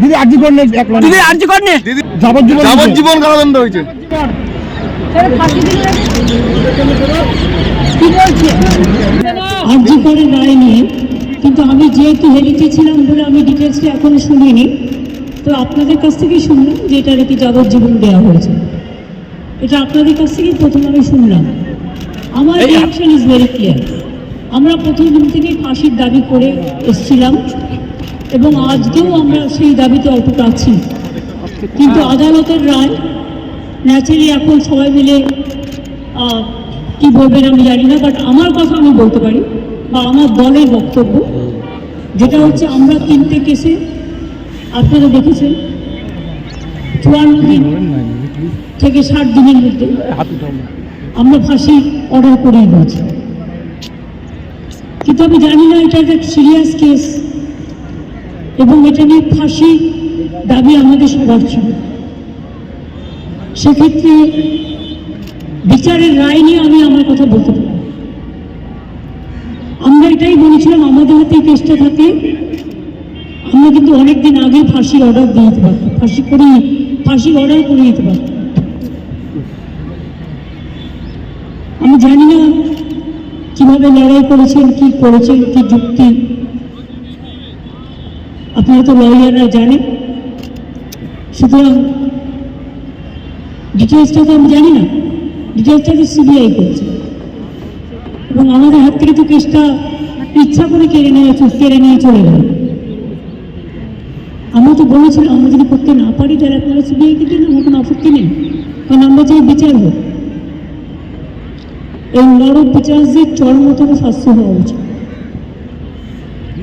দিদি আর্জি লাইন দিদি আর্জি করেনি দিদি যাবজ্জীবন যাবজ্জীবন কারাদণ্ড হয়েছে। আর্জি করে রায় কিন্তু আমি যেহেতু হেলিতে ছিলাম বলে আমি ডিটেলসটা এখনও শুনিনি তো আপনাদের কাছ থেকেই শুনলাম যে এটা নাকি যাবজ্জীবন দেওয়া হয়েছে। এটা আপনাদের কাছ থেকেই প্রথম আমি শুনলাম। আমার রিয়াকশন ইজ ভেরি ক্লিয়ার আমরা প্রথম দিন থেকেই ফাঁসির দাবি করে এসছিলাম। এবং আজকেও আমরা সেই দাবিতে অটুট আছি। কিন্তু আদালতের রায় ন্যাচারালি এখন সবাই মিলে কি বলবেন আমি জানি না বাট আমার কথা আমি বলতে পারি বা আমার দলের বক্তব্য, যেটা হচ্ছে আমরা তিনটে কেসে, আপনারা দেখেছেন, চুয়ান্ন দিন থেকে ষাট দিনের মধ্যে আমরা ফাঁসি অর্ডার করেই দিয়েছি। কিন্তু আমি জানি না এটা একটা সিরিয়াস কেস এবং এটা নিয়ে ফাঁসি দাবি আমাদের সবার ছিল। সেক্ষেত্রে বিচারের রায় নিয়ে আমি আমার কথা বলতে পারি আমরা এটাই বলেছিলাম, আমাদের হাতে কেসটা থাকে। আমরা কিন্তু অনেকদিন আগে ফাঁসির অর্ডার দিয়ে দিতে পারতাম। ফাঁসি করে ফাঁসির অর্ডার করে দিতে পারতাম। আমি জানি না কীভাবে লড়াই করেছেন, কি করেছেন, কি যুক্তি আপনারা তো লয়াররা জানেন। সুতরাং ডিটেলসটা তো আমি জানি না। ডিটেলসটা তো সিবিআই করছে। এবং আমাদের হাত থেকে তো কেসটা ইচ্ছা করে কেড়ে নিয়ে কেড়ে নিয়ে চলে গেল। আমরা তো বলেছিলাম, আমরা যদি করতে না পারি, তাহলে আপনারা সিবিআইকে দিন আমার কোনো আপত্তি নেই। কারণ আমরা চাই বিচার হোক। এই নরক বিচার বিচারদের চরমতম শাস্তি হওয়া উচিত।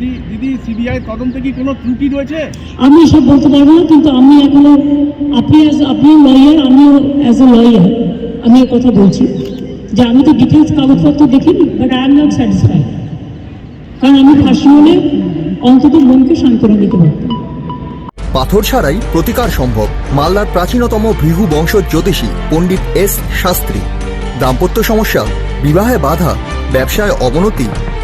দিদি দিদি সিবিআই তদন্তে কি কোনো ত্রুটি রয়েছে? আমি সব বলতে পারব না কিন্তু আমি এখনও আপনি as আপনিও লয়ার আমিও অ্যাজ এ লয়ার আমি কথা বলছি। যে আমি তো ডিটেলস কাগজপত্র দেখিনি but I am not satisfied কারণ আমি ফাঁসি হলে অন্তত মনকে সান্ত্বনা দিতে পারতাম। পাথর ছাড়াই প্রতিকার সম্ভব মালদার প্রাচীনতম ভৃহু বংশ জ্যোতিষী পণ্ডিত এস শাস্ত্রী। দাম্পত্য সমস্যা বিবাহে বাধা ব্যবসায় অবনতি